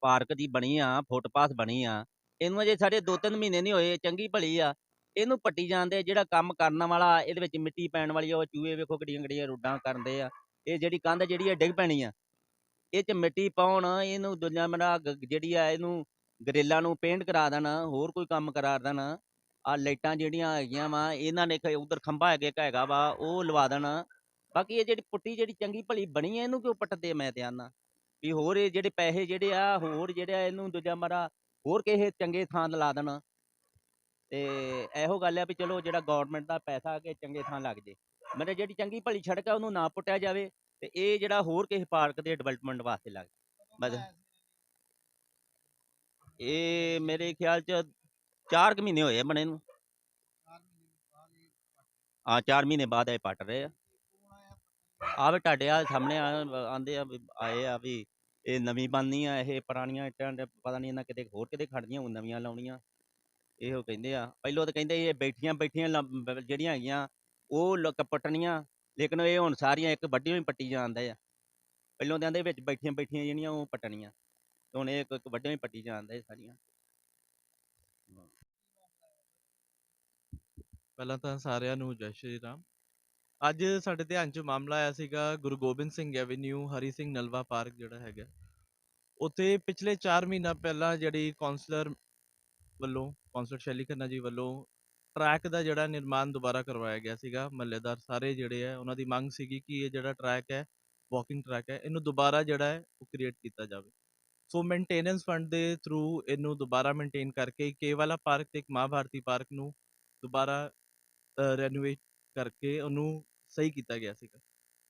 Park ਦੀ ਬਣੀ ਆ footpath ਬਣੀ ਆ ਇਹਨੂੰ ਅਜੇ ਸਾਡੇ 2-3 ਮਹੀਨੇ ਨਹੀਂ ਹੋਏ ਚੰਗੀ ਭਲੀ ਆ। ਇਹਨੂੰ ਪੱਟੀ ਜਾਂਦੇ ਜਿਹੜਾ ਕੰਮ ਕਰਨ ਵਾਲਾ ਇਹਦੇ ਵਿੱਚ ਮਿੱਟੀ ਪੈਣ ਵਾਲੀ ਆ, ਉਹ ਚੂਹੇ ਵੇਖੋ ਕਿੱਡੀਆਂ ਕਿੱਡੀਆਂ ਰੋਡਾਂ ਕਰਦੇ ਆ ਇਹ ਜਿਹੜੀ ਕੰਧ ਜਿਹੜੀ ਆ ਡਿੱਗ ਪੈਣੀ ਆ। ਇਹ ਚ ਮਿੱਟੀ ਪਾਉਣ ਇਹਨੂੰ ਦੁਨੀਆ ਮੇਰਾ ਜਿਹੜੀ ਆ ਇਹਨੂੰ ਗਰੇਲਾ ਨੂੰ ਪੇਂਟ ਕਰਾ ਦੇਣਾ ਹੋਰ ਕੋਈ ਕੰਮ ਕਰਾ ਦੇਣਾ ਆ ਲਾਈਟਾਂ ਜਿਹੜੀਆਂ ਹੈਗੀਆਂ ਵਾ ਇਹਨਾਂ ਨੇ ਉਧਰ ਖੰਭਾ ਹੈਗੇ ਇੱਕ ਹੈਗਾ ਵਾ ਉਹ ਲਵਾ ਦੇਣਾ। ਬਾਕੀ ਇਹ ਜਿਹੜੀ ਪੁੱਟੀ ਜਿਹੜੀ ਚੰਗੀ ਭਲੀ ਬਣੀ ਹੈ ਇਹਨੂੰ ਕਿਉਂ ਪੱਟਦੇ ਮੈਂ ਧਿਆਨ ਨਾਲ ਵੀ ਹੋਰ ਇਹ ਜਿਹੜੇ ਪੈਸੇ ਜਿਹੜੇ ਆ, ਹੋਰ ਜਿਹੜੇ ਆ ਇਹਨੂੰ ਦੂਜਾ ਮਾਰਾ ਹੋਰ ਕਿਸੇ ਚੰਗੇ ਥਾਂ 'ਤੇ ਲਾ ਦੇਣਾ। ਤੇ ਇਹੋ ਗੱਲ ਆ ਵੀ ਚਲੋ ਜਿਹੜਾ ਗਵਰਨਮੈਂਟ ਦਾ ਪੈਸਾ ਆ ਕੇ ਚੰਗੇ ਥਾਂ ਲੱਗ ਜੇ। ਮਤਲਬ ਜਿਹੜੀ ਚੰਗੀ ਭਲੀ ਸੜਕ ਆ, ਉਹਨੂੰ ਨਾ ਪੁੱਟਿਆ ਜਾਵੇ ਤੇ ਇਹ ਜਿਹੜਾ ਹੋਰ ਕਿਸੇ ਪਾਰਕ ਦੇ ਡਿਵੈਲਪਮੈਂਟ ਵਾਸਤੇ ਲੱਗ ਬਸ। ਇਹ ਮੇਰੇ ਖਿਆਲ ਚ 4 ਮਹੀਨੇ ਹੋਏ ਆ ਬਣੇ ਨੂੰ। ਹਾਂ 4 ਮਹੀਨੇ ਬਾਅਦ ਇਹ ਪੱਟ ਰਹੇ ਆ। ਆ ਵੀ ਤੁਹਾਡੇ ਆ ਸਾਹਮਣੇ ਆਂਦੇ ਆ ਵੀ ਆਏ ਆ ਵੀ ਇਹ ਨਵੀਂ ਬਣਨੀ ਆ ਇਹ ਪੁਰਾਣੀਆਂ ਇੱਟਾਂ ਦੇ ਪਤਾ ਨਹੀਂ ਇਹਨਾਂ ਕਿਤੇ ਹੋਰ ਕਿਤੇ ਖੜਦੀਆਂ ਉਹ ਨਵੀਆਂ ਲਾਉਣੀਆਂ। ਇਹੋ ਕਹਿੰਦੇ ਆ। ਪਹਿਲੋਂ ਤਾਂ ਕਹਿੰਦੇ ਇਹ ਬੈਠੀਆਂ ਬੈਠੀਆਂ ਲੰਬ- ਜਿਹੜੀਆਂ ਹੈਗੀਆਂ, ਉਹ ਲ- ਪੱਟਣੀਆਂ, ਲੇਕਿਨ ਇਹ ਹੁਣ ਸਾਰੀਆਂ ਇੱਕ ਵੱਡੀਆਂ ਹੀ ਪੱਟੀ ਜਾਂਦੇ ਆ। ਪਹਿਲੋਂ ਤਾਂ ਆਂਦੇ ਵਿੱਚ ਬੈਠੀਆਂ ਬੈਠੀਆਂ ਜਿਹੜੀਆਂ, ਉਹ ਪੱਟਣੀਆਂ। ਤੇ ਹੁਣ ਇਹ ਇੱਕ ਇੱਕ ਵੱਡੇ ਹੀ ਪੱਟੀ ਜਾਂਦੇ ਸਾਰੀਆਂ। ਪਹਿਲਾਂ ਤਾਂ ਸਾਰਿਆਂ ਨੂੰ ਜੈ ਸ਼੍ਰੀ ਰਾਮ। ਅੱਜ ਸਾਡੇ ਧਿਆਨ 'ਚ ਮਾਮਲਾ ਆਇਆ ਸੀਗਾ ਗੁਰੂ ਗੋਬਿੰਦ ਸਿੰਘ ਐਵੀਨਿਊ, ਹਰੀ ਸਿੰਘ ਨਲਵਾ ਪਾਰਕ ਜਿਹੜਾ ਹੈਗਾ। ਉੱਥੇ ਪਿਛਲੇ 4 ਮਹੀਨਾ ਪਹਿਲਾਂ ਜਿਹੜੀ ਕਾਉਂਸਲਰ ਵੱਲੋਂ ਕਾਉਂਸਲਰ ਸ਼ੈਲੀ ਖੰਨਾ ਜੀ ਵੱਲੋਂ ਟਰੈਕ ਦਾ ਜਿਹੜਾ ਨਿਰਮਾਣ ਦੁਬਾਰਾ ਕਰਵਾਇਆ ਗਿਆ ਸੀਗਾ, ਮਹੱਲੇਦਾਰ ਸਾਰੇ ਜਿਹੜੇ ਆ, ਉਹਨਾਂ ਦੀ ਮੰਗ ਸੀਗੀ ਕਿ ਇਹ ਜਿਹੜਾ ਟਰੈਕ ਹੈ, ਵਾਕਿੰਗ ਟਰੈਕ ਹੈ, ਇਹਨੂੰ ਦੁਬਾਰਾ ਜਿਹੜਾ ਹੈ, ਉਹ ਕ੍ਰੀਏਟ ਕੀਤਾ ਜਾਵੇ। ਸੋ ਮੇਨਟੇਨੈਂਸ ਫੰਡ ਦੇ ਥਰੂ ਇਹਨੂੰ ਦੁਬਾਰਾ ਮੇਨਟੇਨ ਕਰਕੇ ਕੇਵਲਾ ਪਾਰਕ ਤੇ ਇੱਕ ਮਾਂ ਪਾਰਕ ਨੂੰ ਦੁਬਾਰਾ ਰੈਨੋਵੇਟ ਕਰਕੇ ਉਹਨੂੰ ਸਹੀ ਕੀਤਾ ਗਿਆ ਸੀਗਾ।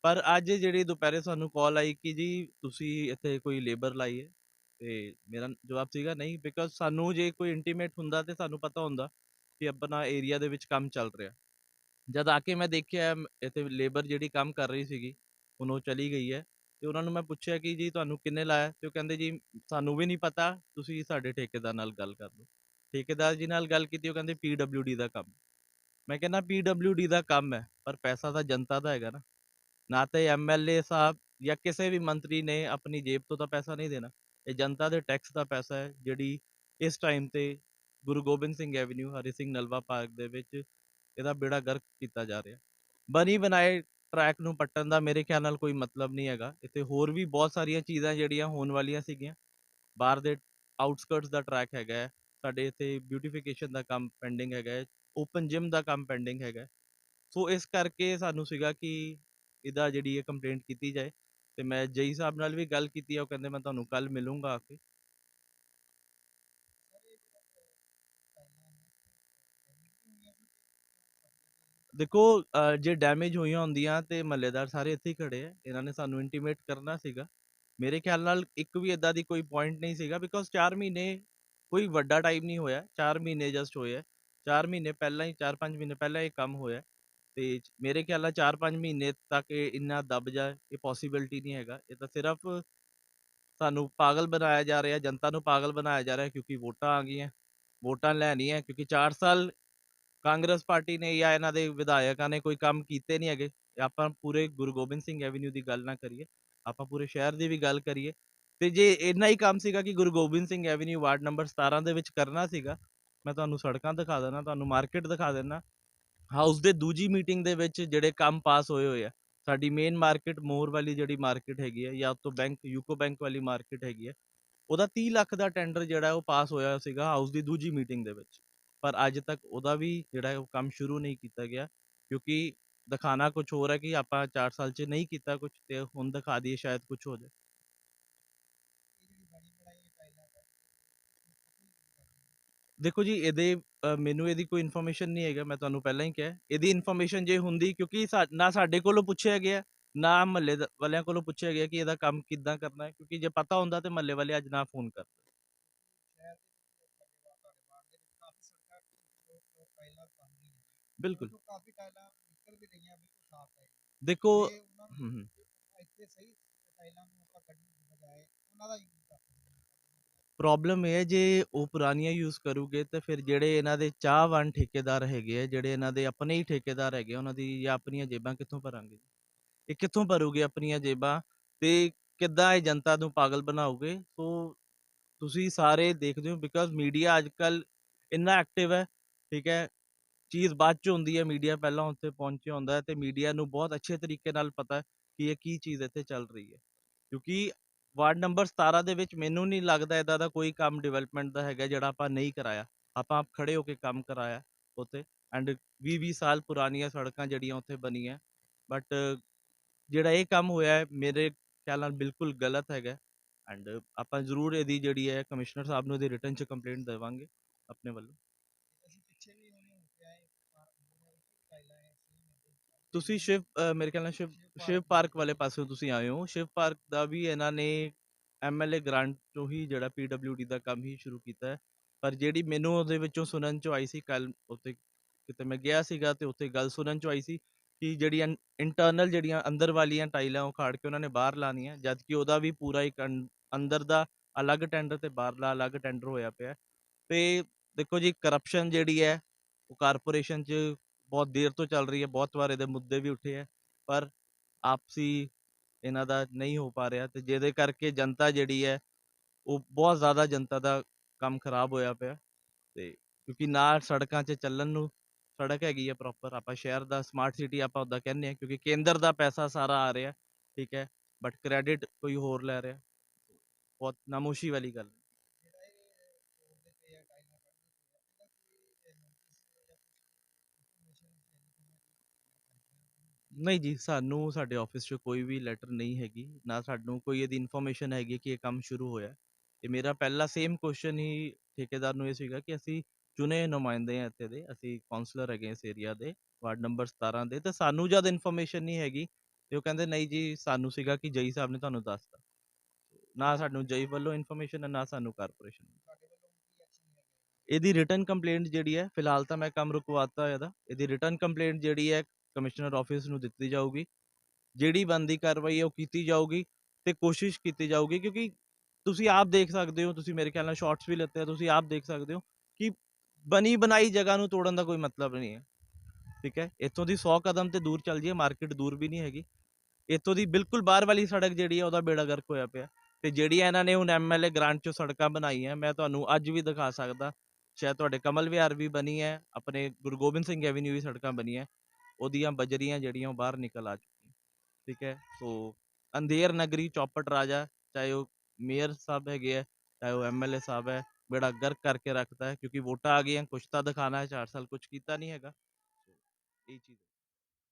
ਪਰ ਅੱਜ ਜਿਹੜੀ ਦੁਪਹਿਰੇ ਸਾਨੂੰ ਕਾਲ ਆਈ ਕਿ ਜੀ ਤੁਸੀਂ ਇੱਥੇ ਕੋਈ ਲੇਬਰ ਲਾਈ ਹੈ ਤੇ ਮੇਰਾ ਜਵਾਬ ਸੀਗਾ ਨਹੀਂ ਬਿਕਾਜ਼ ਸਾਨੂੰ ਜੇ ਕੋਈ ਇੰਟੀਮੇਟ ਹੁੰਦਾ ਤੇ ਸਾਨੂੰ ਪਤਾ ਹੁੰਦਾ ਕਿ ਆਪਣਾ ਏਰੀਆ ਦੇ ਵਿੱਚ ਕੰਮ ਚੱਲ ਰਿਹਾ। ਜਦ ਆ ਕੇ ਮੈਂ ਦੇਖਿਆ ਇੱਥੇ ਲੇਬਰ ਜਿਹੜੀ ਕੰਮ ਕਰ ਰਹੀ ਸੀਗੀ, ਹੁਣ ਉਹ ਚਲੀ ਗਈ ਹੈ ਤੇ ਉਹਨਾਂ ਨੂੰ ਮੈਂ ਪੁੱਛਿਆ ਕਿ ਜੀ ਤੁਹਾਨੂੰ ਕਿੰਨੇ ਲਾਇਆ? ਤੇ ਉਹ ਕਹਿੰਦੇ ਜੀ, ਸਾਨੂੰ ਵੀ ਨਹੀਂ ਪਤਾ, ਤੁਸੀਂ ਸਾਡੇ ਠੇਕੇਦਾਰ ਨਾਲ ਗੱਲ ਕਰ ਲਓ। ਠੇਕੇਦਾਰ ਜੀ ਨਾਲ ਗੱਲ ਕੀਤੀ, ਉਹ ਕਹਿੰਦੇ ਪੀਡਬਲਯੂਡੀ ਦਾ ਕੰਮ ਮੈਂ ਕਹਿੰਦਾ ਪੀਡਬਲਯੂਡੀ ਦਾ ਕੰਮ ਹੈ ਪਰ ਪੈਸਾ ਤਾਂ ਜਨਤਾ ਦਾ ਹੈਗਾ ਨਾ। ਨਾ ਤੇ ਐਮਐਲਏ ਸਾਹਿਬ ਜਾਂ ਕਿਸੇ ਵੀ ਮੰਤਰੀ ਨੇ ਆਪਣੀ ਜੇਬ ਤੋਂ ਤਾਂ ਪੈਸਾ ਨਹੀਂ ਦੇਣਾ। ਇਹ ਜਨਤਾ ਦੇ ਟੈਕਸ ਦਾ ਪੈਸਾ ਹੈ ਜਿਹੜੀ ਇਸ ਟਾਈਮ ਤੇ ਗੁਰੂ ਗੋਬਿੰਦ ਸਿੰਘ ਐਵਨਿਊ ਹਰੀ ਸਿੰਘ ਨਲਵਾ ਪਾਰਕ ਦੇ ਵਿੱਚ ਇਹਦਾ ਬੇੜਾ ਗਰਕ ਕੀਤਾ ਜਾ ਰਿਹਾ। ਬਣੀ ਬਣਾਏ ਟਰੈਕ ਨੂੰ ਪੱਟਣ ਦਾ ਮੇਰੇ ਖਿਆਲ ਨਾਲ ਕੋਈ ਮਤਲਬ ਨਹੀਂ ਹੈਗਾ। ਇੱਥੇ ਹੋਰ ਵੀ ਬਹੁਤ ਸਾਰੀਆਂ ਚੀਜ਼ਾਂ ਜਿਹੜੀਆਂ ਹੋਣ ਵਾਲੀਆਂ ਸੀਗੀਆਂ। ਬਾਹਰ ਦੇ ਆਊਟਸਕਰਟਸ ਦਾ ਟਰੈਕ ਹੈਗਾ ਹੈ, ਸਾਡੇ ਇੱਥੇ ਬਿਊਟੀਫਿਕੇਸ਼ਨ ਦਾ ਕੰਮ ਪੈਂਡਿੰਗ ਹੈਗਾ ਹੈ। ਓਪਨ ਜਿਮ ਦਾ ਕੰਮ ਪੈਂਡਿੰਗ ਹੈਗਾ ਸੋ ਇਸ ਕਰਕੇ ਸਾਨੂੰ ਸੀਗਾ ਕਿ ਇਹਦਾ ਜਿਹੜੀ ਇਹ ਕੰਪਲੇਂਟ ਕੀਤੀ ਜਾਏ ਤੇ ਮੈਂ ਜਈ ਸਾਹਿਬ ਨਾਲ ਵੀ ਗੱਲ ਕੀਤੀ ਆ, ਉਹ ਕਹਿੰਦੇ ਮੈਂ ਤੁਹਾਨੂੰ ਕੱਲ ਮਿਲੂੰਗਾ ਆ ਕੇ। ਦੇਖੋ ਜੇ ਡੈਮੇਜ ਹੋਈਆਂ ਹੁੰਦੀਆਂ ਤੇ ਮਹੱਲੇਦਾਰ ਸਾਰੇ ਇੱਥੇ ਹੀ ਖੜੇ ਆ, ਇਹਨਾਂ ਨੇ ਸਾਨੂੰ ਇੰਟੀਮੇਟ ਕਰਨਾ ਸੀਗਾ। ਮੇਰੇ ਖਿਆਲ ਨਾਲ ਇੱਕ ਵੀ ਇਦਾਂ ਦੀ ਕੋਈ ਪੁਆਇੰਟ ਨਹੀਂ ਸੀਗਾ ਬਿਕੋਜ਼ 4 ਮਹੀਨੇ ਕੋਈ ਵੱਡਾ ਟਾਈਮ ਨਹੀਂ ਹੋਇਆ 4 ਮਹੀਨੇ ਜਸਟ ਹੋਇਆ 4 ਮਹੀਨੇ ਪਹਿਲਾਂ ਹੀ 4-5 ਮਹੀਨੇ ਪਹਿਲਾਂ ਇਹ ਕੰਮ ਹੋਇਆ। ਤੇ ਚ- ਮੇਰੇ ਖਿਆਲ ਨਾਲ 4-5 ਮਹੀਨੇ ਤੱਕ ਇਹ ਇੰਨਾ ਦੱਬ ਜਾਏ ਇਹ ਪੋਸੀਬਿਲਿਟੀ ਨਹੀਂ ਹੈਗਾ। ਇਹ ਤਾਂ ਸਿਰਫ ਸਾਨੂੰ ਪਾਗਲ ਬਣਾਇਆ ਜਾ ਰਿਹਾ, ਜਨਤਾ ਨੂੰ ਪਾਗਲ ਬਣਾਇਆ ਜਾ ਰਿਹਾ ਕਿਉਂਕਿ ਵੋਟਾਂ ਆ ਗਈਆਂ, ਵੋਟਾਂ ਲੈਣੀਆਂ, ਕਿਉਂਕਿ 4 ਸਾਲ ਕਾਂਗਰਸ ਪਾਰਟੀ ਨੇ ਜਾਂ ਇਹਨਾਂ ਦੇ ਵਿਧਾਇਕਾਂ ਨੇ ਕੋਈ ਕੰਮ ਕੀਤੇ ਨਹੀਂ ਹੈਗੇ। ਆਪਾਂ ਪੂਰੇ ਗੁਰੂ ਗੋਬਿੰਦ ਸਿੰਘ ਐਵੀਨਿਊ ਦੀ ਗੱਲ ਨਾ ਕਰੀਏ, ਆਪਾਂ ਪੂਰੇ ਸ਼ਹਿਰ ਦੀ ਵੀ ਗੱਲ ਕਰੀਏ। ਤੇ ਜੇ ਇੰਨਾ ਹੀ ਕੰਮ ਸੀਗਾ ਕਿ Guru Gobind Singh avenue ward number 17 ਦੇ ਵਿੱਚ ਕਰਨਾ ਸੀਗਾ ਮੈਂ ਤੁਹਾਨੂੰ ਸੜਕਾਂ ਦਿਖਾ ਦਿੰਦਾ, ਤੁਹਾਨੂੰ ਮਾਰਕੀਟ ਦਿਖਾ ਦਿੰਦਾ। ਹਾਊਸ ਦੇ ਦੂਜੀ ਮੀਟਿੰਗ ਦੇ ਵਿੱਚ ਜਿਹੜੇ ਕੰਮ ਪਾਸ ਹੋਏ ਹੋਏ ਆ, ਸਾਡੀ ਮੇਨ ਮਾਰਕੀਟ ਮੋਰ ਵਾਲੀ ਜਿਹੜੀ ਮਾਰਕੀਟ ਹੈਗੀ ਹੈ ਜਾਂ ਤੋਂ ਬੈਂਕ, ਯੂਕੋ ਬੈਂਕ ਵਾਲੀ ਮਾਰਕੀਟ ਹੈਗੀ ਹੈ ਉਹਦਾ 30 ਲੱਖ ਦਾ ਟੈਂਡਰ ਜਿਹੜਾ ਉਹ ਪਾਸ ਹੋਇਆ ਸੀਗਾ ਹਾਊਸ ਦੀ ਦੂਜੀ ਮੀਟਿੰਗ ਦੇ ਵਿੱਚ। ਪਰ ਅੱਜ ਤੱਕ ਉਹਦਾ ਵੀ ਜਿਹੜਾ ਉਹ ਕੰਮ ਸ਼ੁਰੂ ਨਹੀਂ ਕੀਤਾ ਗਿਆ, ਕਿਉਂਕਿ ਦਿਖਾਣਾ ਕੁਝ ਹੋਰ ਹੈ ਕਿ ਆਪਾਂ 4 ਸਾਲ 'ਚ ਨਹੀਂ ਕੀਤਾ ਕੁਝ ਤੇ ਹੁਣ ਦਿਖਾ ਦਈਏ ਸ਼ਾਇਦ ਕੁਝ ਹੋ ਜਾਵੇ ਦੇਖੋ ਜੀ ਇਹਦੇ ਅ, ਮੈਨੂੰ ਇਹਦੀ ਕੋਈ ਇਨਫੋਰਮੇਸ਼ਨ ਨਹੀਂ ਹੈਗਾ ਮੈਂ ਤੁਹਾਨੂੰ ਪਹਿਲਾਂ ਹੀ ਕਿਹਾ ਇਹਦੀ ਇਨਫੋਰਮੇਸ਼ਨ ਜੇ ਹੁੰਦੀ ਕਿਉਂਕਿ ਸਾ- ਨਾ ਸਾਡੇ ਕੋਲੋਂ ਪੁੱਛਿਆ ਗਿਆ ਨਾ ਮਹੱਲੇ ਵਾਲਿਆਂ ਕੋਲੋਂ ਪੁੱਛਿਆ ਗਿਆ ਕਿ ਇਹਦਾ ਕੰਮ ਕਿੱਦਾਂ ਕਰਨਾ ਹੈ ਕਿਉਂਕਿ ਜੇ ਪਤਾ ਹੁੰਦਾ ਤੇ ਮਹੱਲੇ ਵਾਲੇ ਅੱਜ ਨਾ ਫੋਨ ਕਰਦੇ। ਬਿਲਕੁਲ। ਹੈ ਦੇਖੋ ਤੇ ਉਹਨਾਂ ਨੂੰ ਹਮ, ਹਮ, ਇੱਥੇ ਸਹੀ ਟਾਈਲਾਂ ਨੂੰ ਆਪਾਂ ਕੱਢਣ ਦੀ ਬਜਾਏ ਉਹਨਾਂ ਦਾ ਯੂਜ਼ ਕਰ ਸਕਦੇ ਹਾਂ ਪ੍ਰੋਬਲਮ ਇਹ ਹੈ ਜੇ ਉਹ ਪੁਰਾਣੀਆਂ ਯੂਜ਼ ਕਰੂਗੇ ਤਾਂ ਫਿਰ ਜਿਹੜੇ ਇਹਨਾਂ ਦੇ ਚਾਹਵਾਨ ਠੇਕੇਦਾਰ ਹੈਗੇ ਆ ਜਿਹੜੇ ਇਹਨਾਂ ਦੇ ਆਪਣੇ ਹੀ ਠੇਕੇਦਾਰ ਹੈਗੇ ਆ, ਉਹਨਾਂ ਦੀ ਜਾਂ ਆਪਣੀਆਂ ਜੇਬਾਂ ਕਿੱਥੋਂ ਭਰਾਂਗੇ? ਇਹ ਕਿੱਥੋਂ ਭਰੂਗੇ ਆਪਣੀਆਂ ਜੇਬਾਂ? ਤੇ ਕਿੱਦਾਂ ਇਹ ਜਨਤਾ ਨੂੰ ਪਾਗਲ ਬਣਾਓਗੇ ਸੋ ਤੁਸੀਂ ਸਾਰੇ ਦੇਖਦੇ ਹੋ ਬਿਕਾਜ਼ ਮੀਡੀਆ ਅੱਜ ਕੱਲ ਇੰਨਾ ਐਕਟਿਵ ਹੈ ਠੀਕ ਹੈ? ਚੀਜ਼ ਬਾਅਦ ਚ ਹੁੰਦੀ ਹੈ ਮੀਡੀਆ ਪਹਿਲਾਂ ਉੱਥੇ ਪਹੁੰਚਿਆ ਹੁੰਦਾ ਹੈ ਤੇ ਮੀਡੀਆ ਨੂੰ ਬਹੁਤ ਅੱਛੇ ਤਰੀਕੇ ਨਾਲ ਪਤਾ ਹੈ ਕਿ ਇਹ ਕੀ ਚੀਜ਼ ਇੱਥੇ ਚੱਲ ਰਹੀ ਹੈ। ਕਿਉਂਕਿ ਵਾਰਡ ਨੰਬਰ 17 ਦੇ ਵਿੱਚ ਮੈਨੂੰ ਨਹੀਂ ਲੱਗਦਾ ਇਦਾਂ ਦਾ ਕੋਈ ਕੰਮ ਡਿਵੈਲਪਮੈਂਟ ਦਾ ਹੈਗਾ ਜਿਹੜਾ ਆਪਾਂ ਨਹੀਂ ਕਰਾਇਆ। ਆਪਾਂ ਆਪ ਖੜੇ ਹੋ ਕੇ ਕੰਮ ਕਰਾਇਆ ਉੱਥੇ ਐਂਡ 20 20 ਸਾਲ ਪੁਰਾਣੀਆਂ ਸੜਕਾਂ ਜਿਹੜੀਆਂ ਉੱਥੇ ਬਣੀਆਂ। ਬਟ ਜਿਹੜਾ ਇਹ ਕੰਮ ਹੋਇਆ ਹੈ, ਮੇਰੇ ਖਿਆਲ ਨਾਲ ਬਿਲਕੁਲ ਗਲਤ ਹੈਗਾ ਐਂਡ ਆਪਾਂ ਜ਼ਰੂਰ ਇਹਦੀ ਜਿਹੜੀ ਹੈ ਕਮਿਸ਼ਨਰ ਸਾਹਿਬ ਨੂੰ ਇਹਦੀ ਰਿਟਰਨ ਚ ਕੰਪਲੇਂਟ ਦੇਵਾਂਗੇ ਆਪਣੇ ਵੱਲੋਂ ਅਸੀਂ ਪਿੱਛੇ ਵੀ ਹੁਣੇ ਹੋ ਕੇ ਆਏ ਪਾਰਕ ਨੂੰ ਟਾਈਲਾਂ ਹੈ ਤੁਸੀਂ ਸ਼ਿਵ ਅ, ਮੇਰੇ ਖਿਆਲ ਨਾਲ ਸ਼ਿਵ ਸ਼ਿਵ ਪਾਰਕ। ਵਾਲੇ ਪਾਸਿਓਂ ਤੁਸੀਂ ਆਏ ਹੋ। ਸ਼ਿਵ ਪਾਰਕ ਦਾ ਵੀ ਇਹਨਾਂ ਨੇ ਐਮਐਲਏ ਗ੍ਰਾਂਟ ਤੋਂ ਹੀ ਜਿਹੜਾ ਪੀਡਬਲਯੂਡੀ ਦਾ ਕੰਮ ਹੀ ਸ਼ੁਰੂ ਕੀਤਾ ਹੈ। ਪਰ ਜਿਹੜੀ ਮੈਨੂੰ ਉਹਦੇ ਵਿੱਚੋਂ ਸੁਣਨ ਚ ਆਈ ਸੀ ਕੱਲ ਉੱਥੇ ਕਿਤੇ ਮੈਂ ਗਿਆ ਸੀਗਾ ਤੇ ਉੱਥੇ ਗੱਲ ਸੁਣਨ ਚ ਆਈ ਸੀ ਕਿ ਜਿਹੜੀਆਂ ਇੰਟਰਨਲ ਜਿਹੜੀਆਂ ਅੰਦਰ ਵਾਲੀਆਂ ਟਾਈਲਾਂ ਉਹ ਖਾੜ ਕੇ ਉਹਨਾਂ ਨੇ ਬਾਹਰ ਲਾਣੀਆਂ ਜਦ ਕਿ ਉਹਦਾ ਵੀ ਪੂਰਾ ਇੱਕ ਅੰ- ਅੰਦਰ ਦਾ ਅਲੱਗ ਟੈਂਡਰ ਤੇ ਬਾਹਰਲਾ ਅਲੱਗ ਟੈਂਡਰ ਹੋਇਆ ਪਿਆ ਹੈ। ਤੇ ਦੇਖੋ ਜੀ ਕਰਪਸ਼ਨ ਜਿਹੜੀ ਹੈ ਉਹ ਕਾਰਪੋਰੇਸ਼ਨ 'ਚ ਬਹੁਤ ਦੇਰ ਤੋਂ ਚੱਲ ਰਹੀ ਹੈ, ਬਹੁਤ ਵਾਰ ਇਹਦੇ ਮੁੱਦੇ ਵੀ ਉੱਠੇ ਹੈ, ਪਰ ਆਪਸੀ ਇਹਨਾਂ ਦਾ ਨਹੀਂ ਹੋ ਪਾ ਰਿਹਾ ਤੇ ਜਿਹਦੇ ਕਰਕੇ ਜਨਤਾ ਜਿਹੜੀ ਹੈ, ਉਹ ਬਹੁਤ ਜ਼ਿਆਦਾ ਜਨਤਾ ਦਾ ਕੰਮ ਖਰਾਬ ਹੋਇਆ ਪਿਆ ਤੇ ਕਿਉਂਕਿ ਨਾ ਸੜਕਾਂ 'ਚ ਚੱਲਣ ਨੂੰ ਸੜਕ ਹੈਗੀ ਹੈ ਪ੍ਰੋਪਰ ਆਪਾਂ ਸ਼ਹਿਰ ਦਾ ਸਮਾਰਟ ਸਿਟੀ ਆਪਾਂ ਉਹਦਾ ਕਹਿੰਦੇ ਆ ਕਿਉਂਕਿ ਕੇਂਦਰ ਦਾ ਪੈਸਾ ਸਾਰਾ ਆ ਰਿਹਾ, ਠੀਕ ਹੈ ਬਟ ਕ੍ਰੈਡਿਟ ਕੋਈ ਹੋਰ ਲੈ ਰਿਹਾ, ਬਹੁਤ ਨਾਮੋਸ਼ੀ ਵਾਲੀ ਗੱਲ ਹੈ। ਜਿਹੜਾ ਇਹ ਰੋਡ ਦੇ ਤੇ ਆ ਟਾਈਲਾਂ ਕੱਢਦੇ ਪਏ ਆ, ਇਹਦਾ ਕੋਈ ਨੋਟਿਸ ਜਾਂ ਇਨਫੋਰਮੇਸ਼ਨ ਨਹੀਂ ਜੀ, ਸਾਨੂੰ ਸਾਡੇ ਆਫਿਸ 'ਚ ਕੋਈ ਵੀ ਲੈਟਰ ਨਹੀਂ ਹੈਗੀ, ਨਾ ਸਾਨੂੰ ਕੋਈ ਇਹਦੀ ਇਨਫੋਰਮੇਸ਼ਨ ਹੈਗੀ ਕਿ ਇਹ ਕੰਮ ਸ਼ੁਰੂ ਹੋਇਆ ਹੈ। ਮੇਰਾ ਪਹਿਲਾ ਸੇਮ ਕੁਐਸਚਨ ਹੀ ਠੇਕੇਦਾਰ ਨੂੰ ਇਹ ਸੀਗਾ ਕਿ ਅਸੀਂ ਚੁਣੇ ਨੁਮਾਇੰਦੇ ਹਾਂ ਇੱਥੇ ਦੇ, ਅਸੀਂ ਕਾਉਂਸਲਰ ਹੈਗੇ ਇਸ ਏਰੀਆ ਦੇ, ਵਾਰਡ ਨੰਬਰ 17 ਦੇ, ਤੇ ਸਾਨੂੰ ਜਦ ਇਨਫੋਰਮੇਸ਼ਨ ਨਹੀਂ ਹੈਗੀ, ਤੇ ਉਹ ਕਹਿੰਦੇ ਨਹੀਂ ਜੀ, ਸਾਨੂੰ ਸੀਗਾ ਕਿ ਜਈ ਸਾਹਿਬ ਨੇ ਤੁਹਾਨੂੰ ਦੱਸਤਾ ਨਾ ਸਾਨੂੰ ਜਈ ਵੱਲੋਂ ਇਨਫੋਰਮੇਸ਼ਨ ਹੈ, ਨਾ ਸਾਨੂੰ ਕਾਰਪੋਰੇਸ਼ਨ ਵੱਲੋਂ ਇਹਦੀ ਰਿਟਰਨ ਕੰਪਲੇਂਟ ਜਿਹੜੀ ਹੈ, ਫਿਲਹਾਲ ਤਾਂ ਮੈਂ ਕੰਮ ਰੁਕਵਾਤਾ ਇਹਦਾ, ਇਹਦੀ ਰਿਟਰਨ ਕੰਪਲੇਂਟ ਜਿਹੜੀ ਹੈ ਕਮਿਸ਼ਨਰ ਆਫਿਸ ਨੂੰ ਦਿੱਤੀ ਜਾਊਗੀ। ਜਿਹੜੀ ਬੰਦੀ ਕਾਰਵਾਈ ਹੈ ਉਹ ਕੀਤੀ ਜਾਊਗੀ ਤੇ ਕੋਸ਼ਿਸ਼ ਕੀਤੀ ਜਾਊਗੀ ਕਿਉਂਕਿ ਤੁਸੀਂ ਆਪ ਦੇਖ ਸਕਦੇ ਹੋ, ਤੁਸੀਂ ਮੇਰੇ ਖਿਆਲ ਨਾਲ ਸ਼ਾਰਟਸ ਵੀ ਲੈਤੇ ਆ, ਤੁਸੀਂ ਆਪ ਦੇਖ ਸਕਦੇ ਹੋ ਕਿ ਬਣੀ ਬਣਾਈ ਜਗ੍ਹਾ ਨੂੰ ਤੋੜਨ ਦਾ ਕੋਈ ਮਤਲਬ ਨਹੀਂ ਹੈ। ਠੀਕ ਹੈ, ਇੱਥੋਂ ਦੀ 100 ਕਦਮ ਤੇ ਦੂਰ ਚੱਲ ਜਾਈਏ, ਮਾਰਕੀਟ ਦੂਰ ਵੀ ਨਹੀਂ ਹੈਗੀ। ਇੱਥੋਂ ਦੀ ਬਿਲਕੁਲ ਬਾਹਰ ਵਾਲੀ ਸੜਕ ਜਿਹੜੀ ਹੈ ਉਹਦਾ ਬੇੜਾ ਗਰਕ ਹੋਇਆ ਪਿਆ। ਤੇ ਜਿਹੜੀਆਂ ਇਹਨਾਂ ਨੇ ਹੁਣ ਐਮਐਲਏ ਗ੍ਰਾਂਟ ਚੋਂ ਸੜਕਾਂ ਬਣਾਈਆਂ, ਮੈਂ ਤੁਹਾਨੂੰ ਅੱਜ ਵੀ ਦਿਖਾ ਸਕਦਾ। ਸ਼ਾਇਦ ਤੁਹਾਡੇ ਕਮਲ ਵਿਹਾਰ ਵੀ ਬਣੀ ਹੈ, ਆਪਣੇ ਗੁਰੂ ਗੋਬਿੰਦ ਸਿੰਘ ਐਵੀਨਿਊ ਵੀ ਸੜਕਾਂ ਬਣੀਆਂ। ਉਹਦੀਆਂ ਬਜਰੀਆਂ ਜਿਹੜੀਆਂ ਉਹ ਬਾਹਰ ਨਿਕਲ ਆ ਚੁੱਕੀਆਂ, ਠੀਕ ਹੈ ਸੋ ਅੰਧੇਰ ਨਗਰੀ ਚੌਪਟ ਰਾਜਾ, ਚਾਹੇ ਉਹ ਮੇਅਰ ਸਾਹਿਬ ਹੈਗੇ ਹੈ ਚਾਹੇ ਉਹ ਐਮਐਲਏ ਸਾਹਿਬ ਹੈ, ਬੇੜਾ ਗਰਕ ਕਰਕੇ ਰੱਖਦਾ ਹੈ, ਕਿਉਂਕਿ ਵੋਟਾਂ ਆ ਗਈਆਂ, ਕੁਛ ਤਾਂ ਦਿਖਾਣਾ ਹੈ 4 ਸਾਲ ਕੁਝ ਕੀਤਾ ਨਹੀਂ ਹੈਗਾ, ਸੋ ਇਹ ਚੀਜ਼ ਹੈ।